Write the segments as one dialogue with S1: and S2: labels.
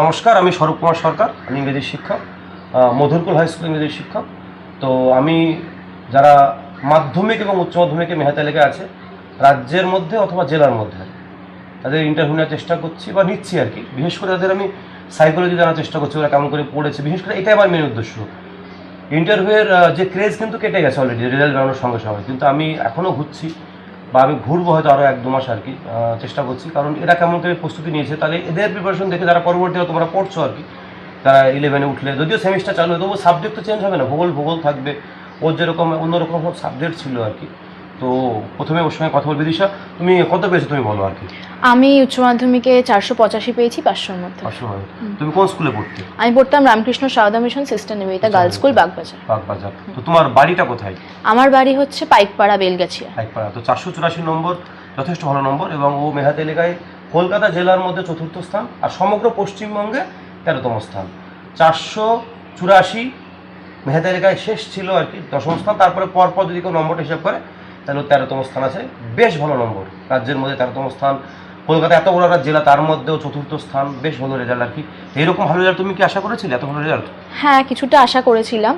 S1: নমস্কার, আমি স্বরূপ কুমার সরকার, আমি ইংরেজি শিক্ষক। মধুরকুল হাই স্কুল ইংরেজি শিক্ষক। তো আমি যারা মাধ্যমিক এবং উচ্চ মাধ্যমিকে মেহাতা লেগে আছে, রাজ্যের মধ্যে অথবা জেলার মধ্যে, তাদের ইন্টারভিউ নেওয়ার চেষ্টা করছি বা নিচ্ছি আর কি। বিশেষ করে তাদের আমি সাইকোলজি জানার চেষ্টা করছি, ওরা কেমন করে পড়েছে। বিশেষ করে এটাই আমার মেন উদ্দেশ্য। ইন্টারভিউয়ের যে ক্রেজ কিন্তু কেটে গেছে অলরেডি রেজাল্ট বেরোনোর সঙ্গে সঙ্গে। কিন্তু আমি এখনও ঘুরছি। বা আমি ঘুরবো হয়তো আরও এক দু মাস আর কি চেষ্টা করছি। কারণ এরা কেমন করে প্রস্তুতি নিয়েছে, তাহলে এদের প্রিপারেশন দেখে যারা পরবর্তী তোমরা পড়ছো আর কি, তারা ইলেভেনে উঠলে, যদিও সেমিস্টার চালু হয়, তবুও সাবজেক্ট তো চেঞ্জ হবে না, ভূগোল ভূগোল থাকবে ওর যেরকম, অন্যরকম সব সাবজেক্ট ছিল আর কি। তো প্রথমে ওর সঙ্গে কথা বলবি দিশা। তুমি কত পেয়েছ তুমি বলো আর কি?
S2: আমি উচ্চ মাধ্যমিকে চারশো পঁচাশি পেয়েছি পাঁচশোর মধ্যে।
S1: পাঁচশো। তুমি কোন স্কুলে পড়তে?
S2: আমি পড়তাম Ramakrishna Sarada mission sister Nivedita girls school Bagbazar.
S1: Bagbazar. তো তোমার বাড়িটা কোথায়?
S2: আমার বাড়ি হচ্ছে পাইকপাড়া বেলগাছিয়া
S1: হাইপাড়া তো চারশো চুরাশি নম্বর যথেষ্ট ভালো নম্বর এবং ও মেহাত এলাকায় কলকাতা জেলার মধ্যে চতুর্থ স্থান আর সমগ্র পশ্চিমবঙ্গে তেরোতম স্থান। চারশো চুরাশি মেহাত এলাকায় শেষ ছিল আর কি দশম স্থান। তারপরে পরপর যদি কেউ নম্বরটা হিসাব করে তাহলে তেরোতম স্থান আছে। বেশ ভালো নম্বর। রাজ্যের মধ্যে তেরোতম স্থান। কলকাতা এত বড় একটা জেলা তার মধ্যেও চতুর্থ স্থান। বেশ ভালো রেজাল্ট আর কি। এইরকম ভালো রেজাল্ট তুমি কি আশা করেছিলে? এত ভালো রেজাল্ট
S2: হ্যাঁ কিছুটা আশা করেছিলাম।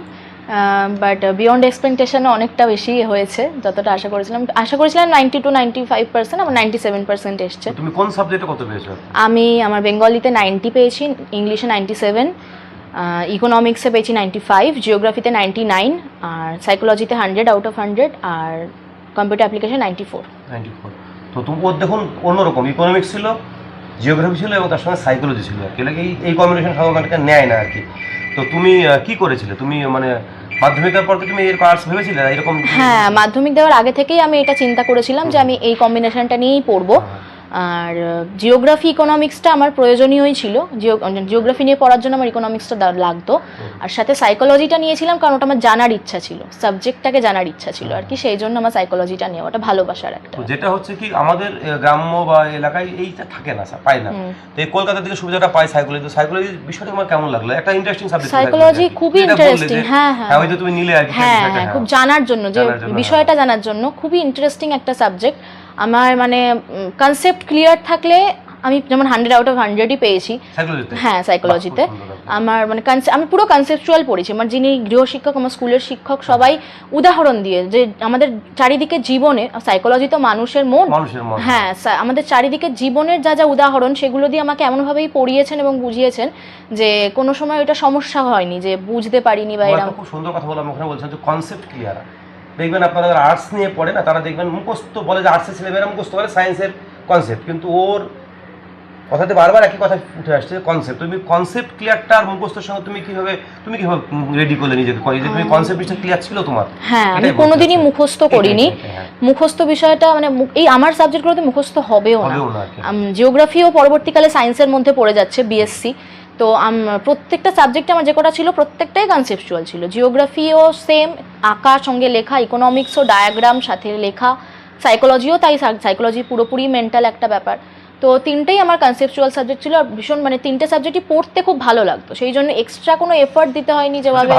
S2: বাট বিয়ন্ড এক্সপেকটেশনে অনেকটা বেশি হয়েছে যতটা আশা করেছিলাম। আশা করেছিলাম ninety two ninety five percent আমার নাইনটি সেভেন পার্সেন্ট এসছে।
S1: তুমি কোন সাবজেক্টে কত পেয়েছ?
S2: আমি আমার বেঙ্গলিতে নাইনটি পেয়েছি ইংলিশে নাইনটি সেভেন ইকোনমিক্সে পেয়েছি নাইনটি ফাইভ জিওগ্রাফিতে নাইনটি নাইন আর সাইকোলজিতে hundred out of hundred R computer application ninety four.
S1: Ninety four. তো তুমি ওর দেখুন অন্যরকম ইকোনমিক্স ছিল জিওগ্রাফি ছিল এবং তার সঙ্গে সাইকোলজি ছিল। আর কি লাগে এই এই কম্বিনেশন সাধারণত নেয় না আর কি। তো তুমি কি করেছিলে? তুমি মানে মাধ্যমিক দেওয়ার পর তুমি এরকম আর্টস ভেবেছিলে? এরকম
S2: হ্যাঁ মাধ্যমিক দেওয়ার আগে থেকেই আমি এটা চিন্তা করেছিলাম যে আমি এই কম্বিনেশনটা নিয়েই পড়ব। আর জিওগ্রাফি ইকোনমিক্সটা আমার প্রয়োজনীয়ই ছিল। জিওগ্রাফি নিয়ে পড়ার জন্য আমার ইকোনমিক্সটা লাগতো। আর সাথে সাইকোলজিটা নিয়েছিলাম কারণ ওটা আমার জানার ইচ্ছা ছিল। সাবজেক্টটাকে জানার ইচ্ছা ছিল আর কি সেই জন্য আমার সাইকোলজিটা নিয়ে ওটা ভালোবাসার একটা।
S1: যেটা হচ্ছে কি আমাদের গ্রাম্য বা এলাকায় এইটা থাকে না স্যার পায় না। তো এই কলকাতা থেকে সুবিধাটা পায় সাইকোলজি তো সাইকোলজি বিষয়টা আমার কেমন লাগল? একটা ইন্টারেস্টিং সাবজেক্ট
S2: Psychology খুবই interesting, হ্যাঁ, হ্যাঁ।
S1: হ্যাঁ ওই যে তুমি নিলে আর কি
S2: হ্যাঁ হ্যাঁ খুব জানার জন্য যে বিষয়টা জানার জন্য খুবই ইন্টারেস্টিং একটা সাবজেক্ট আমার মানে কনসেপ্ট ক্লিয়ার থাকলে আমি যেমন হান্ড্রেড আউট অফ হান্ড্রেডই পেয়েছি। হ্যাঁ সাইকোলজিতে। আমার মানে আমি পুরো কনসেপচুয়াল পড়েছি। আমার যিনি গৃহশিক্ষক আমার স্কুলের শিক্ষক সবাই উদাহরণ দিয়ে যে আমাদের চারিদিকে জীবনে সাইকোলজি তো মানুষের মন। হ্যাঁ আমাদের চারিদিকে জীবনের যা যা উদাহরণ সেগুলো দিয়ে আমাকে এমনভাবেই পড়িয়েছেন এবং বুঝিয়েছেন যে কোনো সময় ওটা সমস্যা হয়নি যে বুঝতে পারিনি বা এরকম
S1: খুব সুন্দর কথা বলে আমি ওখানে বলছিলাম যে কনসেপ্ট ক্লিয়ার দেখবেন আপনারা যারা আর্টস নিয়ে পড়ে না তারা দেখবেন মুখস্থ বলে যে আর্টসের ছেলেমেয়েরা মুখস্থ করে সায়েন্সের কনসেপ্ট কিন্তু ওর কথাতে বারবার একই কথা উঠে আসছে কনসেপ্ট তুমি কনসেপ্ট ক্লিয়ারটা আর মুখস্থের সঙ্গে তুমি কীভাবে তুমি কীভাবে রেডি করলে নিজেকে? যে তুমি কনসেপ্ট বিষয়টা ক্লিয়ার ছিল তোমার?
S2: হ্যাঁ আমি কোনোদিনই। মুখস্থ করিনি।
S1: হ্যাঁ।
S2: মুখস্থ বিষয়টা মানে এই আমার সাবজেক্টগুলোতে মুখস্থ হবেও না। জিওগ্রাফিও পরবর্তীকালে সায়েন্সের মধ্যে পড়ে যাচ্ছে বিএসসি তো আম- প্রত্যেকটা সাবজেক্টে আমার যে কটা ছিল প্রত্যেকটাই কনসেপচুয়াল ছিল। জিওগ্রাফিও সেম আঁকা সঙ্গে লেখা ইকোনমিক্সও ডায়াগ্রাম সাথে লেখা। সাইকোলজিও তাই সাইকোলজি পুরোপুরি মেন্টাল একটা ব্যাপার। তো তিনটেই আমার কনসেপচুয়াল সাবজেক্ট ছিল আর ভীষণ মানে তিনটে সাবজেক্টই পড়তে খুব ভালো লাগতো। সেই জন্য এক্সট্রা কোনো এফোর্ট দিতে হয়নি যেভাবে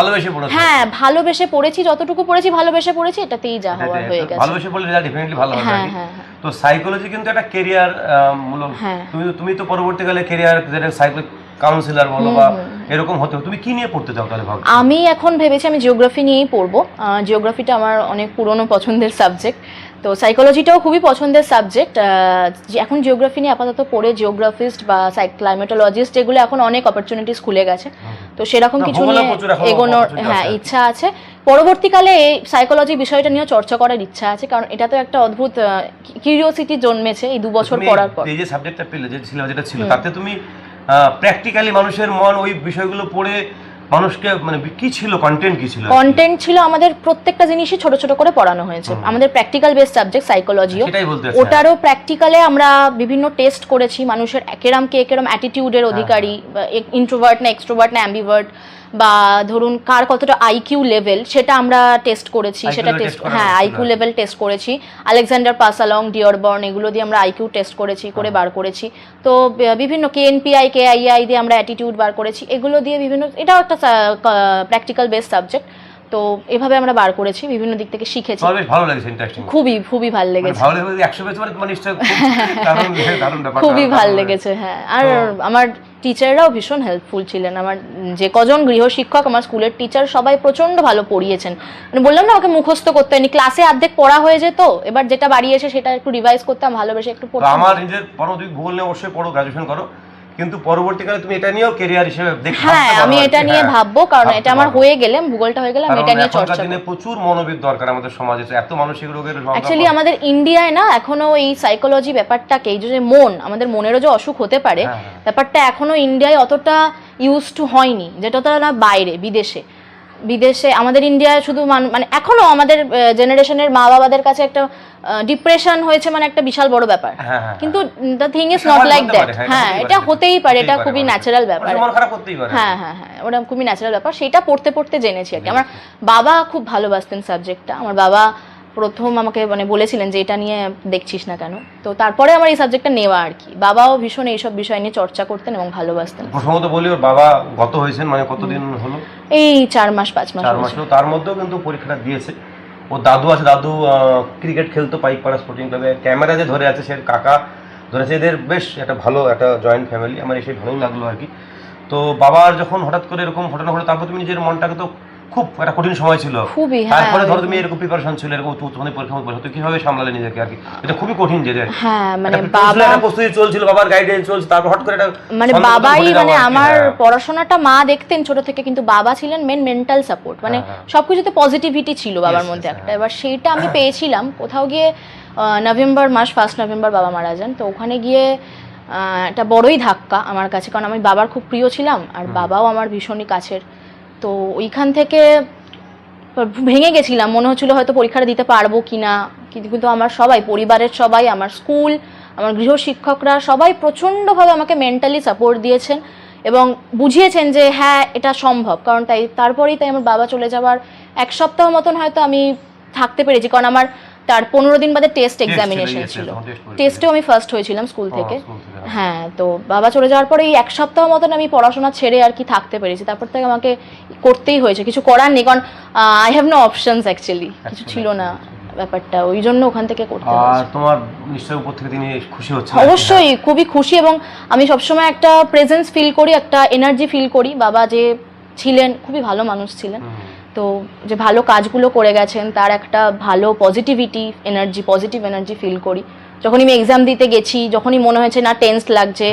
S2: হ্যাঁ ভালোবেসে পড়েছি যতটুকু পড়েছি ভালোবেসে পড়েছি এটাতেই যা হওয়ার হয়ে গেছে।
S1: ভালোবেসে পড়লে রেজাল্ট ডেফিনেটলি ভালো হবে
S2: হ্যাঁ হ্যাঁ হ্যাঁ।
S1: তো সাইকোলজি কিন্তু একটা কেরিয়ার মূলক
S2: হ্যাঁ।
S1: তুমি তুমি তো পরবর্তীকালে কেরিয়ার যেটা সাইকো কাউন্সিলর বলো বা এরকম হতে তুমি কি নিয়ে পড়তে চাও তাহলে ভাবছ?
S2: আমি এখন ভেবেছি আমি জিওগ্রাফি নিয়েই পড়ব। জিওগ্রাফিটা আমার অনেক পুরনো পছন্দের সাবজেক্ট তো সাইকোলজিটাও খুবই পছন্দের সাবজেক্ট এখন জিওগ্রাফি নিয়ে আপাতত পড়ে জিওগ্রাফিস্ট বা ক্লাইমেটোলজিস্ট এগুলো এখন অনেক অপরচুনিটিস খুলে গেছে। তো সেরকম কিছু নিয়ে এগোনোর হ্যাঁ ইচ্ছা আছে। পরবর্তীকালে এই সাইকোলজি বিষয়টা নিয়েও চর্চা করার ইচ্ছা আছে কারণ এটা তো একটা অদ্ভুত কিউরিওসিটি জন্মেছে এই দু বছর পড়ার পর।
S1: এই যে সাবজেক্টটা পেলে যে সিলেবাস যেটা ছিল তাতে তুমি প্র্যাকটিক্যালি মানুষের মন ওই বিষয়গুলো পড়ে মানুষকে মানে কি ছিল কন্টেন্ট কি ছিল?
S2: কন্টেন্ট ছিল আমাদের প্রত্যেকটা জিনিসই ছোট ছোট করে পড়ানো হয়েছে। আমাদের প্র্যাকটিক্যাল বেস সাবজেক্ট সাইকোলজিও ওটারও প্র্যাকটিক্যালে আমরা বিভিন্ন টেস্ট করেছি। মানুষের একেরাম কে একেরাম অ্যাটিটিউডের
S1: হ্যাঁ,
S2: অধিকারী ইন্ট্রোভার্ট না এক্সট্রোভার্ট না অ্যাম্বিভার্ট বা ধরুন কার কতটা আইকিউ লেভেল সেটা আমরা টেস্ট করেছি সেটা টেস্ট হ্যাঁ আইকিউ লেভেল টেস্ট করেছি। আলেকজান্ডার পাসালং ডিয়রবর্ন এগুলো দিয়ে আমরা আইকিউ টেস্ট করেছি
S1: হ্যাঁ।
S2: করে বার করেছি। তো বিভিন্ন কেএনপিআই কেআইআই দিয়ে আমরা অ্যাটিটিউড বার করেছি। এগুলো দিয়ে বিভিন্ন এটাও একটা প্র্যাকটিক্যাল বেস সাবজেক্ট তো এভাবে আমরা বার করেছি বিভিন্ন দিক থেকে শিখেছি।
S1: ভালো লেগেছে ইন্টারেস্টিং
S2: খুবই খুবই ভালো লেগেছে।
S1: ভালো লেগেছে একশো পেয়েছে মানে তোমার নিশ্চয়ই দারুণ ব্যাপার
S2: খুবই ভালো লেগেছে। হ্যাঁ। আর আমার টিচাররাও ভীষণ হেল্পফুল ছিলেন। আমার যে কজন গৃহশিক্ষক আমার স্কুলের টিচার সবাই প্রচণ্ড ভালো পড়িয়েছেন। মানে বললাম না আমাকে মুখস্থ করতে হয়নি। ক্লাসে অর্ধেক পড়া হয়ে যেত এবার যেটা বাড়ি এসে সেটা একটু রিভাইজ করতাম ভালোবেসে একটু পড়তাম।
S1: আমার নিজের পরম তুমি ভূগোল নিয়ে অবশ্যই পড়ো গ্রাজুয়েশন করো। কিন্তু পরবর্তীকালে তুমি এটা নিয়েও কেরিয়ার হিসেবে দেখতে
S2: হ্যাঁ আমি এটা নিয়ে
S1: হ্যাঁ।
S2: ভাববো কারণ এটা আমার হয়ে গেলে ভূগোলটা হয়ে গেলে আমি এটা নিয়ে চর্চা
S1: দিনে প্রচুর মনোবিদ দরকার আমাদের সমাজে এত মানসিক রোগের
S2: অ্যাকচুয়ালি আমাদের ইন্ডিয়ায় না এখনও এই সাইকোলজি ব্যাপারটাকে এই যে মন আমাদের মনেরও যে অসুখ হতে পারে
S1: হ্যাঁ, হ্যাঁ।
S2: ব্যাপারটা এখনও ইন্ডিয়ায় অতটা ইউজ টু হয়নি যেটা না বাইরে বিদেশে বিদেশে আমাদের ইন্ডিয়ায় শুধু মানে এখনও আমাদের জেনারেশনের মা বাবাদের কাছে একটা ডিপ্রেশন হয়েছে মানে একটা বিশাল বড় ব্যাপার।
S1: হ্যাঁ, হ্যাঁ,
S2: কিন্তু the thing is not like that
S1: হ্যাঁ,
S2: হ্যাঁ এটা হতেই পারে এটা খুবই ন্যাচারাল ব্যাপার। হ্যাঁ হ্যাঁ হ্যাঁ ওটা খুবই ন্যাচারাল ব্যাপার। সেটা পড়তে পড়তে জেনেছি আর কি। আমার বাবা খুব ভালোবাসতেন সাবজেক্টটা আমার বাবা প্রথম আমাকে মানে বলেছিলেন যে এটা নিয়ে দেখছিস না কেন? তো তারপরে আমার এই সাবজেক্টটা নেওয়া আর কি। বাবাও ভীষণ এইসব বিষয় নিয়ে চর্চা করতেন এবং ভালোবাসতেন।
S1: প্রথমত বলি ওর বাবা গত হয়েছেন মানে কতদিন হলো?
S2: এই চার মাস পাঁচ মাস
S1: চার মাস হলো। তার মধ্যেও কিন্তু পরীক্ষাটা দিয়েছে। ও দাদু আছে দাদু ক্রিকেট খেলতো পাইকপাড়া স্পোর্টিং ক্লাবে। ক্যামেরা যে ধরে আছে সে কাকা ধরেছে এদের বেশ একটা ভালো একটা জয়েন্ট ফ্যামিলি। আমার এসে ভালোই লাগল আর কি। তো বাবার যখন হঠাৎ করে এরকম ঘটনা হলো তারপর তুমি নিজের মনটাকে তো খুব একটা কঠিন সময় ছিল।
S2: খুবই হ্যাঁ।
S1: তারপরে ধরো তুমি এরকম প্রিপারেশন ছিল এরকম মাধ্যমিক পরীক্ষা পরীক্ষা তো কীভাবে সামলালে নিজেকে আর কি? এটা খুবই কঠিন যে
S2: হ্যাঁ মানে বাবা
S1: প্রস্তুতি চলছিল বাবার গাইডেন্স তারপর হঠাৎ করে এটা
S2: মানে বাবাই মানে আমার
S1: হ্যাঁ।
S2: পড়াশোনাটা মা দেখতেন ছোট থেকে কিন্তু বাবা ছিলেন মেন মেন্টাল সাপোর্ট মানে
S1: হ্যাঁ, হ্যাঁ।
S2: সবকিছুতে পজিটিভিটি ছিল বাবার মধ্যে একটা। এবার সেইটা আমি পেয়েছিলাম। কোথাও গিয়ে নভেম্বর মাস ফার্স্ট নভেম্বর বাবা মারা যান তো ওখানে গিয়ে একটা বড়ই ধাক্কা আমার কাছে কারণ আমি বাবার খুব প্রিয় ছিলাম আর বাবাও আমার ভীষণই কাছের। তো ওইখান থেকে ভেঙে গেছিলাম। মনে হচ্ছিল হয়তো পরীক্ষাটা দিতে পারব কি না কিন্তু আমার সবাই, পরিবারের সবাই, আমার স্কুল, আমার গৃহ শিক্ষকরা সবাই প্রচণ্ডভাবে আমাকে মেন্টালি সাপোর্ট দিয়েছেন এবং বুঝিয়েছেন যে হ্যাঁ এটা সম্ভব। কারণ তাই, তারপরেই তাই আমার বাবা চলে যাওয়ার এক সপ্তাহ মতন হয়তো আমি থাকতে পেরেছি। কারণ আমার তার পনেরো দিন বাদে টেস্ট এক্সামিনেশন ছিল। টেস্টেও আমি ফার্স্ট হয়েছিলাম স্কুল থেকে।
S1: হ্যাঁ।
S2: তো বাবা চলে যাওয়ার পরে এই এক সপ্তাহ মতন আমি পড়াশোনা ছেড়ে আর কি থাকতে পেরেছি। তারপর থেকে আমাকে করতেই হয়েছে। কিছু করার নেই কারণ I have no options actually কিছু ছিল না ব্যাপারটা ওই জন্য ওখান থেকে করতে
S1: তোমার নিশ্চয়ই উপর থেকে তিনি খুশি হচ্ছে
S2: অবশ্যই খুবই খুশি এবং আমি সবসময় একটা প্রেজেন্স ফিল করি একটা এনার্জি ফিল করি। বাবা যে ছিলেন খুবই ভালো মানুষ ছিলেন। তো যে ভালো কাজগুলো করে গেছেন তার একটা ভালো positivity energy positive energy feel করি। যখনই আমি এক্সাম দিতে গেছি যখনই মনে হয়েছে না টেন্স লাগছে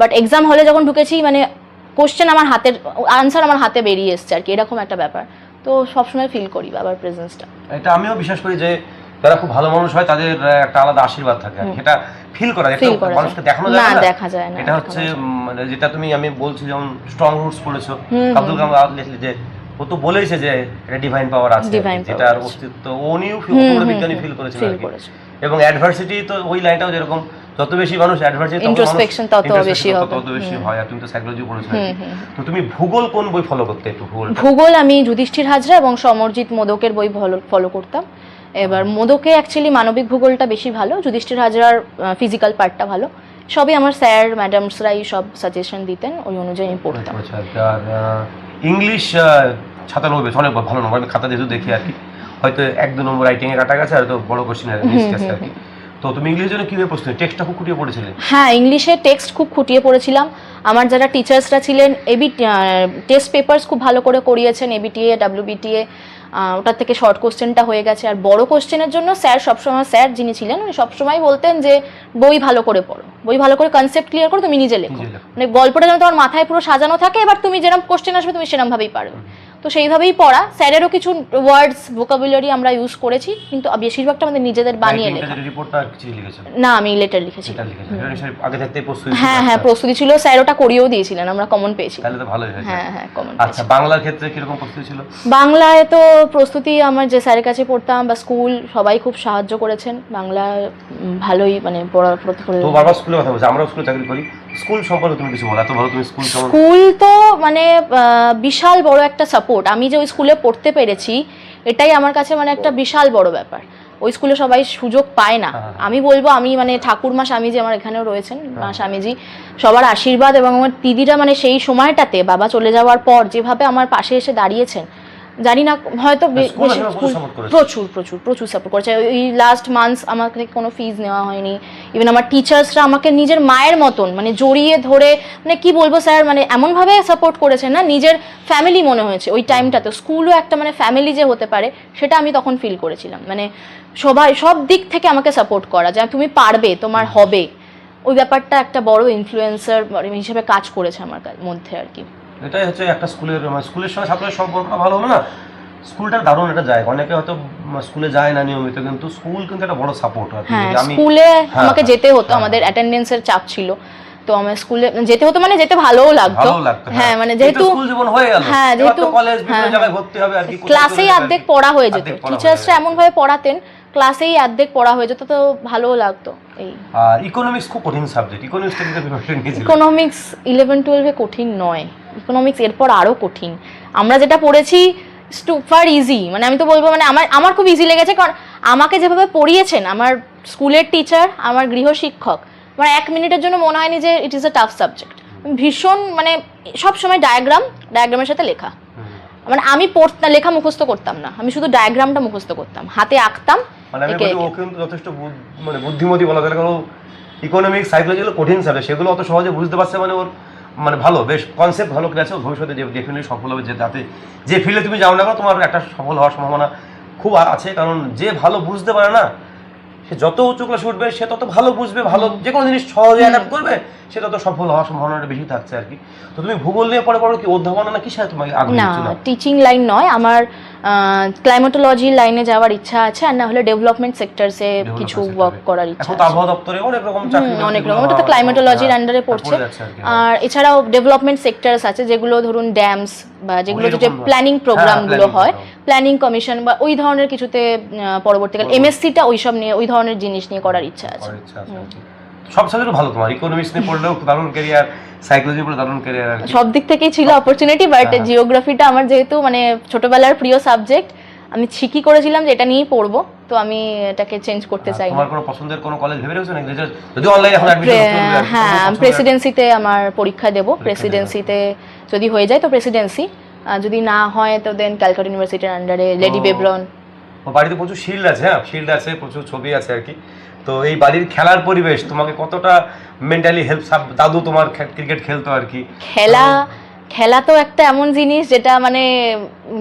S2: বাট এক্সাম হলে যখন ঢুকেছি মানে কোশ্চেন আমার হাতের আনসার আমার হাতে বেরিয়ে এসছে আর কি এরকম একটা ব্যাপার। তো সবসময় ফিল করি বাবার প্রেজেন্সটা
S1: এটা আমিও বিশ্বাস করি যে যারা খুব ভালো মানুষ হয় তাদের একটা আলাদা আশীর্বাদ থাকে এটা ফিল করা যায়। মানুষকে দেখানো
S2: না
S1: যায় না।
S2: দেখা যায় না
S1: এটা হচ্ছে মানে যেটা তুমি আমি বলছি যেমন স্ট্রং রুটস পড়েছো। আব্দুল কালাম যে ও তো বলেইছে যে এটা ডিভাইন পাওয়ার আছে যেটার অস্তিত্ব উনিও বিজ্ঞানী ফিল। এবং অ্যাডভার্সিটি তো ওই লাইনটাও যেরকম যত বেশি মানুষ অ্যাডভার্সিটি
S2: Introspection তত বেশি হবে।
S1: তত বেশি হয় আর তুমি তো সাইকোলজি পড়েছো। তো তুমি ভূগোল কোন বই ফলো করতে একটু ভূগোল
S2: ভূগোল আমি যুধিষ্ঠির হাজরা এবং সমরজিৎ মোদকের বই ফলো করতাম। এবার মোদকে অ্যাকচুয়ালি মানবিক ভূগোলটা বেশি ভালো যুধিষ্ঠির হাজরার ফিজিক্যাল পার্টটা ভালো। সবই আমার স্যার ম্যাডামসরাই সব সাজেশন দিতেন ওই অনুযায়ী আমি পড়তাম।
S1: ইংলিশ সাতানব্বই অনেক ভালো নম্বর আমি খাতা যেহেতু দেখি আর কি। হয়তো এক দু নম্বর রাইটিং এ কাটা গেছে আর তো বড় কোশ্চেন আর কি। তো তুমি ইংলিশের জন্য কীভাবে প্রস্তুতি টেক্সটটা খুব খুঁটিয়ে পড়েছিলে।
S2: হ্যাঁ ইংলিশে টেক্সট খুব খুঁটিয়ে পড়েছিলাম। আমার যারা টিচার্সরা ছিলেন এবি টেস্ট পেপারস খুব ভালো করে করিয়েছেন এবিটিএ ডাব্লিউবিটিএ ওটার থেকে শর্ট কোশ্চেনটা হয়ে গেছে। আর বড় কোশ্চেনের জন্য স্যার সবসময় স্যার যিনি ছিলেন উনি সবসময় বলতেন যে বই ভালো করে পড়ো। বই ভালো করে কনসেপ্ট ক্লিয়ার করো তুমি নিজে লেখো। মানে গল্পটা যেন তোমার মাথায় পুরো সাজানো থাকে এবার তুমি যেরকম কোশ্চেন আসবে তুমি সেরকমভাবেই পারবে। তো সেইভাবেই পড়া। স্যারেরও কিছু ওয়ার্ডস ভোকাবুলারি আমরা ইউজ করেছি কিন্তু বেশিরভাগটা আমাদের নিজেদের বানিয়ে লেখা। না আমি লেটার লিখেছি। হ্যাঁ হ্যাঁ। প্রস্তুতি ছিল স্যার ওটা করিয়েও দিয়েছিলেন আমরা কমন পেয়েছি।
S1: তাহলে তো ভালোই
S2: হ্যাঁ হ্যাঁ কমন
S1: আচ্ছা বাংলার ক্ষেত্রে প্রস্তুতি ছিল?
S2: বাংলায় তো প্রস্তুতি আমার যে স্যারের কাছে পড়তাম বা স্কুল সবাই খুব সাহায্য করেছেন। বাংলা ভালোই মানে পড়ার প্রতি
S1: তো বারবার স্কুলে কথা বলছি আমরাও স্কুলে চাকরি করি। স্কুল সম্পর্কে তুমি কিছু বলো এত ভালো তুমি স্কুল
S2: স্কুল তো মানে বিশাল বড় একটা সাপোর্ট আমি যে ওই স্কুলে পড়তে পেরেছি এটাই আমার কাছে মানে একটা বিশাল বড় ব্যাপার। ওই স্কুলে সবাই সুযোগ পায় না।
S1: হ্যাঁ।
S2: আমি বলব আমি মানে ঠাকুরমা স্বামীজি আমার এখানেও রয়েছেন মা স্বামীজি। সবার আশীর্বাদ এবং আমার দিদিরা মানে সেই সময়টাতে বাবা চলে যাওয়ার পর যেভাবে আমার পাশে এসে দাঁড়িয়েছেন জানি না হয়তো
S1: করেছে।
S2: প্রচুর প্রচুর প্রচুর সাপোর্ট করেছে। এই লাস্ট মান্থস আমার থেকে কোনো ফিজ নেওয়া হয়নি। ইভেন আমার টিচার্সরা আমাকে নিজের মায়ের মতন মানে জড়িয়ে ধরে মানে কি বলব স্যার মানে এমনভাবে সাপোর্ট করেছে না নিজের ফ্যামিলি মনে হয়েছে ওই টাইমটাতে স্কুলও একটা মানে ফ্যামিলি যে হতে পারে সেটা আমি তখন ফিল করেছিলাম। মানে সবাই সব দিক থেকে আমাকে সাপোর্ট করা যে তুমি পারবে তোমার হবে। ওই ব্যাপারটা একটা বড় ইনফ্লুয়েন্সার হিসেবে কাজ করেছে আমার মধ্যে আর কি।
S1: এটাই হচ্ছে একটা স্কুলের মানে স্কুলের সঙ্গে ছাত্রের সম্পর্কটা ভালো হলো না? স্কুলটা দারুণ একটা জায়গা। অনেকে হয়তো স্কুলে যায় না নিয়মিত কিন্তু স্কুল কিন্তু একটা বড় সাপোর্ট হয়
S2: হ্যাঁ
S1: আমি
S2: স্কুলে
S1: হ্যাঁ,
S2: আমাকে
S1: হ্যাঁ,
S2: যেতে হতো
S1: হ্যাঁ।
S2: আমাদের অ্যাটেন্ডেন্সের চাপ ছিল। তো আমার স্কুলে যেতে হতো মানে যেতে ভালোও লাগতো।
S1: লাগতো
S2: হ্যাঁ মানে যেহেতু
S1: স্কুল জীবন হয়ে গেল।
S2: হ্যাঁ, যেহেতু-
S1: কলেজ বিভিন্ন
S2: হ্যাঁ,
S1: জায়গায় ভর্তি হবে আর কি
S2: ক্লাসেই অর্ধেক পড়া হয়ে যেত। টিচার্সরা। এমন ভাবে পড়াতেন ক্লাসেই অর্ধেক পড়া হয়ে যেত তো ভালোও লাগতো এই।
S1: আর ইকোনমিক্স খুব কঠিন সাবজেক্ট ইকোনমিক্স থেকে প্রিপারেশন নিয়েছিল
S2: ইকোনমিক্স ইলেভেন টুয়েলভে কঠিন নয়। ইকোনমিক্স এরপর আরও কঠিন। আমরা যেটা পড়েছি সুপার ইজি মানে আমি তো বলব মানে আমার আমার খুব ইজি লেগেছে কারণ আমাকে যেভাবে পড়িয়েছেন আমার স্কুলের টিচার আমার গৃহ শিক্ষক আমার এক মিনিটের জন্য মনে হয়নি যে it is a tough subject ভীষণ মানে সব সময় ডায়াগ্রাম ডায়াগ্রামের সাথে লেখা। মানে আমি পড়তাম লেখা মুখস্থ করতাম না। আমি শুধু ডায়াগ্রামটা মুখস্থ করতাম। হাতে আঁকতাম
S1: মানে যথেষ্ট মানে বুদ্ধিমতী বলা যায় কারণ ইকোনমিক্স সাইকোলজি কঠিন সাবজেক্ট সেগুলো অত সহজে বুঝতে পারছে মানে ওর মানে ভালো বেশ কনসেপ্ট ভালো ক্লাসে ভবিষ্যতে যে ডেফিনেটলি সফল হবে যে যাতে যে ফিল্ডে তুমি যাও না তোমার একটা সফল হওয়ার সম্ভাবনা খুব আছে। কারণ যে ভালো বুঝতে পারে না সে যত উঁচু ক্লাসে উঠবে সে তত ভালো বুঝবে ভালো যে কোনো জিনিস সহজে অ্যাডাপ্ট করবে সে তত সফল হওয়ার সম্ভাবনাটা বেশি থাকছে আর কি। তো তুমি ভূগোল নিয়ে পরে পড়ো কি অধ্যাপনা না কি সাথে তোমাকে আগ্রহী
S2: না টিচিং লাইন নয় আমার ক্লাইমেটোলজি লাইনে যাওয়ার ইচ্ছা আছে আর না হলে ডেভেলপমেন্ট সেক্টরসে কিছু ওয়ার্ক করার ইচ্ছা আছে।
S1: আবহাওয়া দপ্তরে অনেক রকম চাকরি
S2: অনেক রকম। ওটা তো ক্লাইমেটোলজির
S1: হ্যাঁ,
S2: আন্ডারে
S1: হ্যাঁ,
S2: পড়ছে।
S1: আর
S2: এছাড়াও ডেভেলপমেন্ট সেক্টরস আছে যেগুলো ধরুন ড্যামস বা যেগুলো যে প্ল্যানিং প্রোগ্রামগুলো হয় প্ল্যানিং কমিশন বা ওই ধরনের কিছুতে পরবর্তীকালে
S1: পরবর্তী-
S2: এমএসসিটা ওইসব নিয়ে ওই ধরনের জিনিস নিয়ে করার ইচ্ছা আছে।
S1: সব সাবজেক্ট ভালো তোমার। ইকোনমিক্স নিয়ে পড়লেও দারুণ ক্যারিয়ার সাইকোলজি পড়লে দারুণ ক্যারিয়ার
S2: সব দিক থেকেই ছিল অপরচুনিটি বাট। জিওগ্রাফিটা আমার যেহেতু মানে ছোটবেলার প্রিয় সাবজেক্ট আমি ঠিকই করেছিলাম যে এটা নিয়েই পড়ব তো আমি এটাকে চেঞ্জ করতে চাই।
S1: তোমার কোনো পছন্দের কোনো কলেজ ভেবে রেখেছো নাকি? যদি অনলাইন এখন অ্যাডমিশন
S2: হ্যাঁ প্রেসিডেন্সিতে আমার পরীক্ষা দেবো। প্রেসিডেন্সিতে যদি হয়ে যায় তো প্রেসিডেন্সি যদি না হয় তো দেন ক্যালকাটা ইউনিভার্সিটির আন্ডারে লেডি বেব্রন
S1: বাড়িতে প্রচুর শিল্ড আছে হ্যাঁ? শিল্ড আছে প্রচুর ছবি আছে আর কি। তো এই বাড়ির খেলার পরিবেশ তোমাকে কতটা মেন্টালি হেল্প দাদু তোমার ক্রিকেট খেলতো আর কি?
S2: খেলা খেলা তো একটা এমন জিনিস যেটা মানে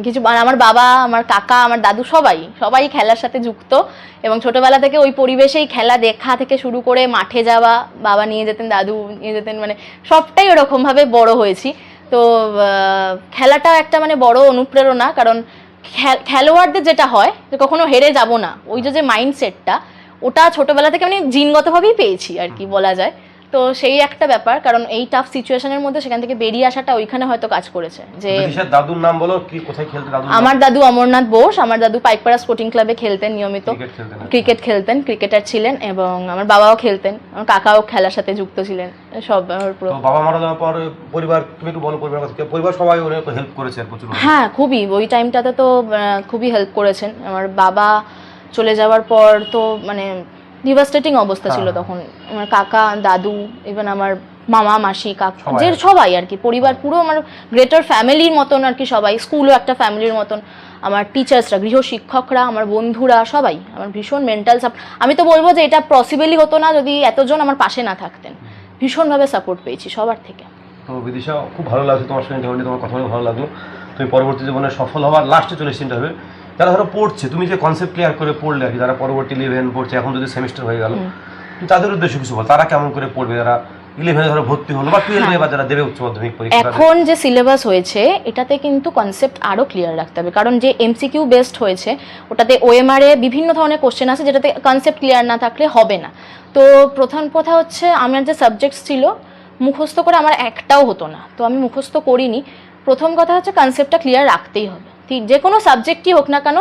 S2: কিছু মানে আমার বাবা আমার কাকা আমার দাদু সবাই সবাই খেলার সাথে যুক্ত এবং ছোটবেলা থেকে ওই পরিবেশেই খেলা দেখা থেকে শুরু করে মাঠে যাওয়া বাবা নিয়ে যেতেন দাদু নিয়ে যেতেন মানে সবটাই ওরকমভাবে বড় হয়েছি। তো খেলাটা একটা মানে বড় অনুপ্রেরণা কারণ খেলোয়াড়দের যেটা হয় যে কখনো হেরে যাব না। ওই যে মাইন্ডসেটটা ওটা ছোটবেলা থেকে মানে জিনগতভাবেই পেয়েছি আর কি বলা যায়। তো সেই একটা ব্যাপার কারণ এই টাফ সিচুয়েশনের মধ্যে সেখান থেকে বেরিয়ে আসাটা ওইখানে হয়তো কাজ করেছে। যে
S1: বিদিশার দাদুর নাম বলো? কি কোথায় খেলতে দাদু
S2: আমার দাদু অমরনাথ বোস আমার দাদু পাইকপাড়া স্পোর্টিং ক্লাবে খেলতেন নিয়মিত।
S1: ক্রিকেট
S2: খেলতেন ক্রিকেটার ছিলেন এবং আমার বাবাও খেলতেন। আমার কাকাও খেলার সাথে যুক্ত ছিলেন সব পুরো
S1: তো বাবা মারা যাওয়ার পর পরিবার তুমি একটু বলো পরিবার কথা পরিবার সবাই হেল্প করেছে প্রচুর
S2: হ্যাঁ খুবই। ওই টাইমটাতে তো খুবই হেল্প করেছেন। আমার বাবা চলে যাওয়ার পর তো মানে ডিভাস্টেটিং অবস্থা ছিল
S1: হ্যাঁ।
S2: তখন। আমার কাকা দাদু ইভেন আমার মামা মাসি কাকা যে সবাই আর কি পরিবার পুরো আমার গ্রেটার ফ্যামিলির মতন আর কি সবাই স্কুলও একটা ফ্যামিলির মতন। আমার টিচার্সরা গৃহ শিক্ষকরা আমার বন্ধুরা সবাই আমার ভীষণ মেন্টাল সাপ আমি তো বলব যে এটা পসিবলই হতো না যদি এতজন আমার পাশে না থাকতেন। ভীষণভাবে সাপোর্ট পেয়েছি সবার থেকে।
S1: তো বিদিশা খুব ভালো লাগছে তোমার সঙ্গে তোমার কথা ভালো লাগল। তুমি পরবর্তী জীবনে সফল হওয়ার লাস্টে চলে ইন্টারভিউ যারা ধরো পড়ছে তুমি যে কনসেপ্ট ক্লিয়ার করে পড়লে আর কি যারা পরবর্তী ইলেভেন পড়ছে এখন যদি সেমিস্টার হয়ে গেল তাদের উদ্দেশ্যে কিছু বল তারা কেমন করে পড়বে? যারা ইলেভেনে ধরো ভর্তি হলো বা টুয়েলভে বা যারা দেবে উচ্চ মাধ্যমিক পরীক্ষা
S2: এখন যে সিলেবাস হয়েছে এটাতে কিন্তু কনসেপ্ট আরও ক্লিয়ার রাখতে হবে। কারণ যে এমসিকিউ বেসড হয়েছে ওটাতে ওএমআর এ বিভিন্ন ধরনের কোশ্চেন আছে যেটাতে কনসেপ্ট ক্লিয়ার না থাকলে হবে না। তো প্রথম কথা হচ্ছে আমার যে সাবজেক্টস ছিল মুখস্থ করে আমার একটাও হতো না। তো আমি মুখস্থ করিনি। প্রথম কথা হচ্ছে কনসেপ্টটা ক্লিয়ার রাখতেই হবে। যে কোনো সাবজেক্টই হোক না কেন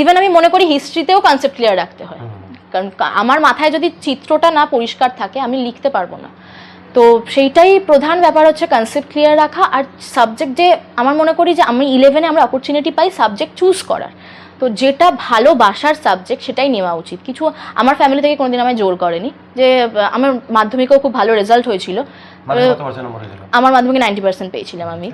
S2: ইভেন আমি মনে করি হিস্ট্রিতেও কনসেপ্ট ক্লিয়ার রাখতে হয়। কারণ আমার মাথায় যদি চিত্রটা না পরিষ্কার থাকে আমি লিখতে পারব না। তো সেইটাই প্রধান ব্যাপার হচ্ছে কনসেপ্ট ক্লিয়ার রাখা আর সাবজেক্ট যে আমার মনে করি যে আমি ইলেভেনে আমরা অপরচুনিটি পাই সাবজেক্ট চুজ করার। তো যেটা ভালোবাসার সাবজেক্ট সেটাই নেওয়া উচিত। কিছু আমার ফ্যামিলি থেকে কোনোদিন আমায় জোর করেনি যে আমার মাধ্যমিকেও খুব ভালো রেজাল্ট হয়েছিল।
S1: মানে
S2: আমার মাধ্যমিকে নাইনটি পার্সেন্ট পেয়েছিলাম আমি।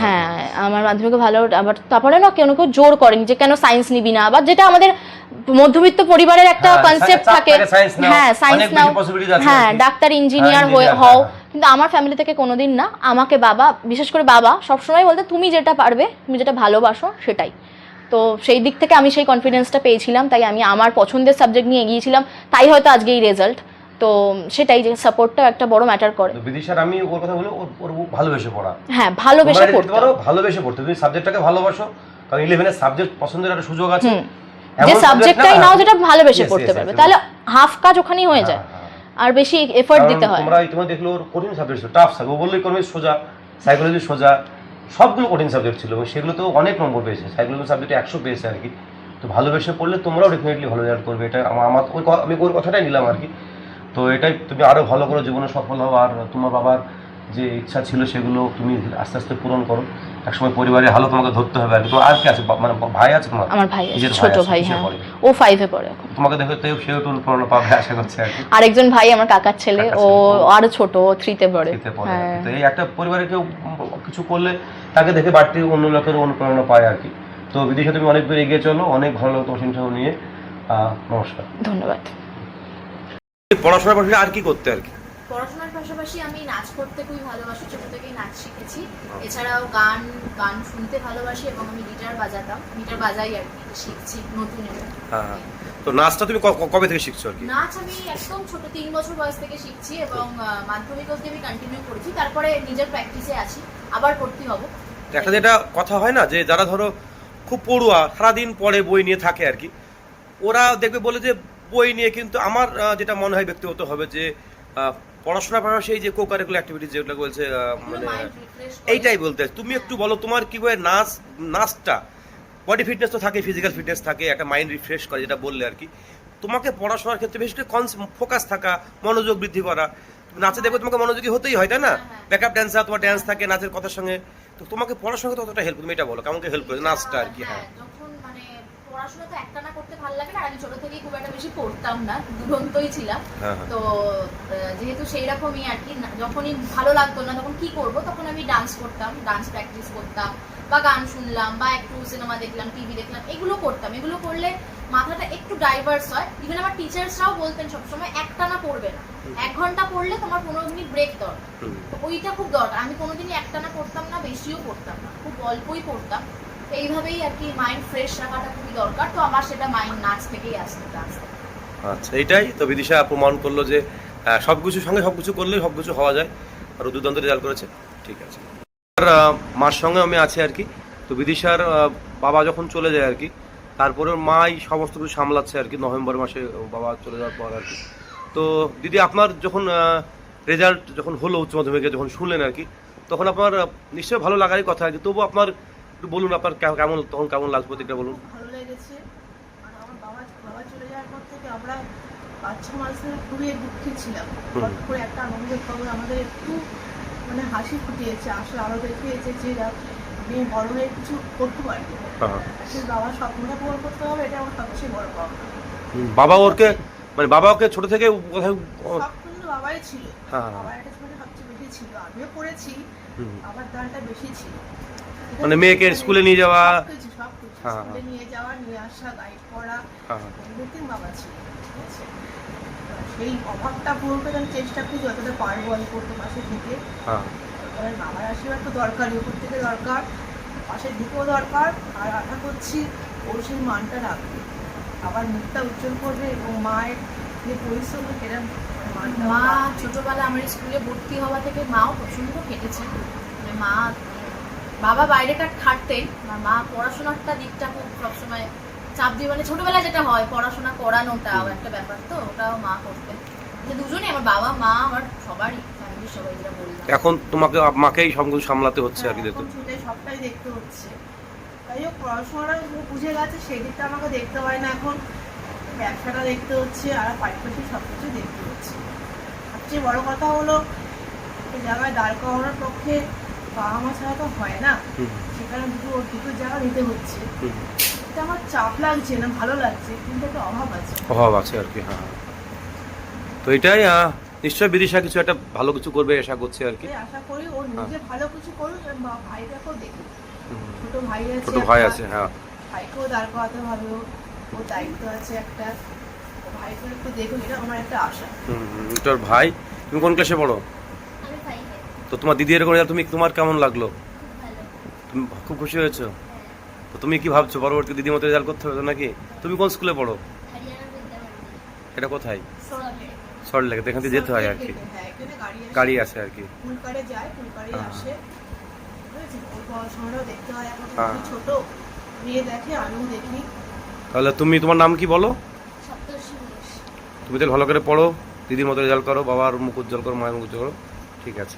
S2: হ্যাঁ আমার মাধ্যমিকে ভালো আবার তারপরে না কেউ কেউ জোর করেনি যে কেন সায়েন্স নিবি না? বা যেটা আমাদের মধ্যবিত্ত পরিবারের একটা
S1: হ্যাঁ,
S2: কনসেপ্ট থাকে।
S1: থাকে,
S2: হ্যাঁ সায়েন্স নাও। হ্যাঁ ডাক্তার ইঞ্জিনিয়ার
S1: হ্যাঁ,
S2: হয়ে হও।
S1: হ্যাঁ, হ্যাঁ।
S2: কিন্তু আমার ফ্যামিলি থেকে কোনোদিন না আমাকে বাবা বিশেষ করে বাবা সবসময় বলতে তুমি যেটা পারবে তুমি যেটা ভালোবাসো সেটাই। তো সেই দিক থেকে আমি সেই কনফিডেন্সটা পেয়েছিলাম তাই আমি আমার পছন্দের সাবজেক্ট নিয়ে এগিয়েছিলাম তাই হয়তো আজকে এই রেজাল্ট তো সেটাই যে সাপোর্টটা একটা বড় ম্যাটার করে।
S1: বিদিশার আমি ওর কথা বলে ওর ভালোবেসে পড়া।
S2: হ্যাঁ ভালোবেসে পড়তে।
S1: পারো ভালোবেসে পড়তে। তুমি সাবজেক্টটাকে ভালোবাসো কারণ ইলেভেনের সাবজেক্ট পছন্দের একটা সুযোগ আছে।
S2: যে সাবজেক্টটাই নাও যেটা ভালোবেসে পড়তে পারবে। তাহলে হাফ কাজ ওখানেই হয়ে যায়।
S1: হ্যাঁ, হ্যাঁ।
S2: আর বেশি এফোর্ট দিতে হয়।
S1: তোমরা ইতিমধ্যে দেখল ওর কঠিন সাবজেক্ট টাফ সাবজেক্ট ও বলল সোজা। সাইকোলজি সোজা। সবগুলো কঠিন সাবজেক্ট ছিল, এবং সেগুলো তো অনেক নম্বর পেয়েছে। সাইকোলজি সাবজেক্টে একশো পেয়েছে আর কি। তো ভালোবেসে পড়লে তোমরাও ডেফিনেটলি ভালো রেজাল্ট করবে। এটা আমার ওই আমি ওর কথাটাই নিলাম আর কি। তো এটাই তুমি আরও ভালো করে জীবনে সফল হও, আর তোমার বাবার যে ইচ্ছা ছিল সেগুলো তুমি আস্তে আস্তে পূরণ করো। একসময় পরিবারের হালো তোমাকে ধরতে হবে। আর কি তোমার আর কি আছে? মানে ভাই আছে তোমার?
S2: আমার ভাই আছে, ছোট ভাই হ্যাঁ? ও ফাইভে পড়ে এখন।
S1: তোমাকে দেখে তো সেও একটু অনুপ্রেরণা পাবে আশা করছে আর
S2: আরেকজন ভাই আমার কাকার ছেলে ও আরও ছোট থ্রিতে পড়ে। হ্যাঁ।
S1: তো এই একটা পরিবারে কেউ কিছু করলে তাকে দেখে বাড়তি অন্য লোকের অনুপ্রেরণা পায় আর কি। তো বিদেশে তুমি অনেক দূর এগিয়ে চলো অনেক ভালো লাগতো তোমার চিন্তা নিয়ে। আহ, নমস্কার।
S2: ধন্যবাদ।
S1: পড়াশোনার পাশাপাশি আর কি করতে আর কি?
S3: পড়াশোনার পাশাপাশি আমি নাচ করতে খুবই ভালোবাসি ছোট থেকেই নাচ শিখেছি। এছাড়াও গান গান শুনতে ভালোবাসি এবং আমি গিটার বাজাতাম। গিটার বাজাই আর কি শিখছি নতুন
S1: হ্যাঁ তো নাচটা তুমি কবে থেকে শিখছো আর কি?
S3: নাচ আমি একদম ছোট তিন বছর বয়স থেকে শিখছি এবং মাধ্যমিক অবধি আমি কন্টিনিউ করেছি। তারপরে নিজের প্র্যাকটিসে আছি আবার ভর্তি হব।
S1: একটা যেটা কথা হয় না যে যারা ধরো খুব পড়ুয়া সারাদিন পড়ে বই নিয়ে থাকে আর কি ওরা দেখবে বলে যে বই নিয়ে কিন্তু আমার যেটা মনে হয় ব্যক্তিগত হবে যে পড়াশোনার পাশাপাশি এই যে কো কারিকুলার অ্যাক্টিভিটি যেগুলো বলছে মানে এইটাই বলতে তুমি একটু বলো তোমার কীভাবে নাচ নাচটা বডি ফিটনেস তো থাকে ফিজিক্যাল ফিটনেস থাকে একটা মাইন্ড রিফ্রেশ করে যেটা বললে আর কি। তোমাকে পড়াশোনার ক্ষেত্রে বেশি করে ফোকাস থাকা মনোযোগ বৃদ্ধি করা নাচে দেখবে তোমাকে মনোযোগী হতেই হয় তাই না?
S3: হ্যাঁ, হ্যাঁ।
S1: ব্যাকআপ ড্যান্সার তোমার ড্যান্স থাকে নাচের কথার সঙ্গে। তো তোমাকে পড়াশোনাকে ততটা হেল্প তুমি এটা বলো কেমন হেল্প করে নাচটা আর কি হ্যাঁ
S3: যখন মানে পড়াশোনা তো একটানা করতে ভালো লাগে না আর আমি ছোট থেকেই খুব একটা বেশি পড়তাম না দুরন্তই ছিলাম।
S1: হ্যাঁ হ্যাঁ।
S3: তো যেহেতু সেই রকমই আর কি যখনই ভালো লাগতো না তখন কি করব তখন আমি ডান্স করতাম ডান্স প্র্যাকটিস করতাম বা গান শুনলাম বা একটু সিনেমা দেখলাম টিভি দেখলাম এগুলো করতাম। এগুলো করলে মাথাটা একটু ডাইভার্স হয়। ইভেন আমার টিচার্সরাও বলতেন সবসময় একটানা পড়বে না। এক ঘণ্টা পড়লে তোমার পনেরো মিনিট ব্রেক দরকার। তো ওইটা খুব দরকার। আমি কোনোদিনই একটানা পড়তাম না বেশিও পড়তাম না। খুব অল্পই পড়তাম। এইভাবেই আর কি মাইন্ড ফ্রেশ রাখাটা খুবই দরকার। তো আমার সেটা মাইন্ড নাচ থেকেই আসতো
S1: আচ্ছা এইটাই। তো বিদিশা প্রমাণ করল যে সবকিছুর সঙ্গে সবকিছু করলে সবকিছু হওয়া যায়। আর দুর্দান্ত রেজাল্ট করেছে। ঠিক আছে। আর মার সঙ্গে আমি আছি আর কি। তো বিদিশার বাবা যখন চলে যায় আর কি তারপরে মাই সমস্ত কিছু সামলাচ্ছে আর কি। নভেম্বর মাসে বাবা চলে যাওয়ার পর আর কি। তো দিদি, আপনার যখন রেজাল্ট যখন হলো উচ্চ মাধ্যমিকে যখন শুনলেন আর কি, তখন আপনার নিশ্চয়ই ভালো লাগারই কথা। আর কি তবু আপনার একটু বলুন আপনার কেমন তখন কেমন লাগছে প্রতিক্রিয়া বলুন।
S4: ভালো লেগেছে। আর আমার বাবা বাবা চলে যাওয়ার পর থেকে আমরা পাঁচ ছ মাস ধরে খুবই দুঃখী ছিলাম। হঠাৎ করে একটা আনন্দের খবর আমাদের একটু মানে হাসি ফুটিয়েছে আসলে আরও দেখিয়েছে যে আমি বড় হয়ে কিছু করতে পারব।
S1: হ্যাঁ।
S4: বাবার স্বপ্নটা পূরণ করতে হবে এটা আমার সবচেয়ে বড় পাওনা।
S1: বাবা ওরকে মানে বাবা ওকে ছোট থেকে কোথাও ও-
S4: বাবাই ছিল।
S1: হ্যাঁ।
S4: বাবার একটা ছোট সবচেয়ে বেশি ছিল আমিও পড়েছি আমার দানটা বেশি ছিল।
S1: মানে মেয়েকে স্কুলে নিয়ে যাওয়া। হ্যাঁ,
S4: নিয়ে যাওয়া নিয়ে আসা গাইড করা
S1: হ্যাঁ,
S4: এভরিথিং বাবা ছিল সেই অভাবটা পূরণ করে চেষ্টা করি যতটা পারব আমি করতে পাশে থেকে।
S1: হ্যাঁ।
S4: বাবার আশীর্বাদ তো দরকারই উপর থেকে দরকার পাশে দরকার আর আশা করছি ওর সেই মানটা রাখবে। আবার মুখটা উজ্জ্বল করবে এবং মায়ের যে পরিশ্রম সেটা
S3: মা। ছোটবেলা আমার স্কুলে ভর্তি হওয়া থেকে মাও প্রচণ্ড কেটেছে মানে মা বাবা বাইরেটা খাটতেন আর মা পড়াশোনারটা দিকটা খুব সবসময় চাপ দিয়ে মানে ছোটবেলায় যেটা হয় পড়াশোনা করানোটাও একটা ব্যাপার তো ওটাও মা করতেন যে দুজনেই আমার বাবা মা আমার সবারই ফ্যামিলির সবাই যেটা বললাম
S1: এখন তোমাকে মাকেই কিছু সামলাতে হচ্ছে আর কি দেখো
S4: এখন সবটাই দেখতে হচ্ছে। তাই হোক পড়াশোনাটা বুঝে গেছে সেই দিকটা আমাকে দেখতে হয় না এখন। ব্যবসাটা দেখতে হচ্ছে আর পারিপার্শ্বিক সব কিছু দেখতে হচ্ছে। সবচেয়ে বড় কথা হলো জায়গায় দাঁড় করানোর পক্ষে বাবা মা ছাড়া তো হয় না। সেখানে দুটো দুটো জায়গা নিতে হচ্ছে। এতে আমার চাপ লাগছে না ভালো লাগছে কিন্তু একটা অভাব আছে।
S1: অভাব আছে আর কি হ্যাঁ। তো এটাই আহ, নিশ্চয়ই বিদিশা কিছু একটা ভালো কিছু করবে আশা করছি আর কি।
S4: আশা করি ও নিজে ভালো কিছু করুক ভাইটাকেও
S1: হুম।
S4: ছোট ভাই আছে
S1: ছোট ভাই আছে হ্যাঁ।
S4: ভাইকেও দাঁড় করাতে হবে ও দায়িত্ব আছে একটা। ভাইকে একটু দেখুক এটা আমার একটা আশা।
S1: হুম হুম, তোর ভাই তুমি কোন ক্লাসে পড়ো? তো তোমার দিদি এরকম তুমি তোমার কেমন লাগল? তুমি খুব খুশি হয়েছো? তো তুমি কি ভাবছ পরবর্তী দিদি মতো রেজাল্ট করতে হবে নাকি? তুমি কোন স্কুলে পড়ো? এটা কোথায়?
S3: সল্টলেক
S1: সল্ট লেগে এখান থেকে যেতে হয় আর কি।
S4: গাড়ি আসে
S1: আছে আর কি। হ্যাঁ। তাহলে তুমি তোমার নাম কি বলো? তুমি তাহলে ভালো করে পড়ো দিদির মতো রেজাল্ট করো বাবার মুখ উজ্জ্বল করো মায়ের মুখ উজ্জ্বল করো ঠিক আছে।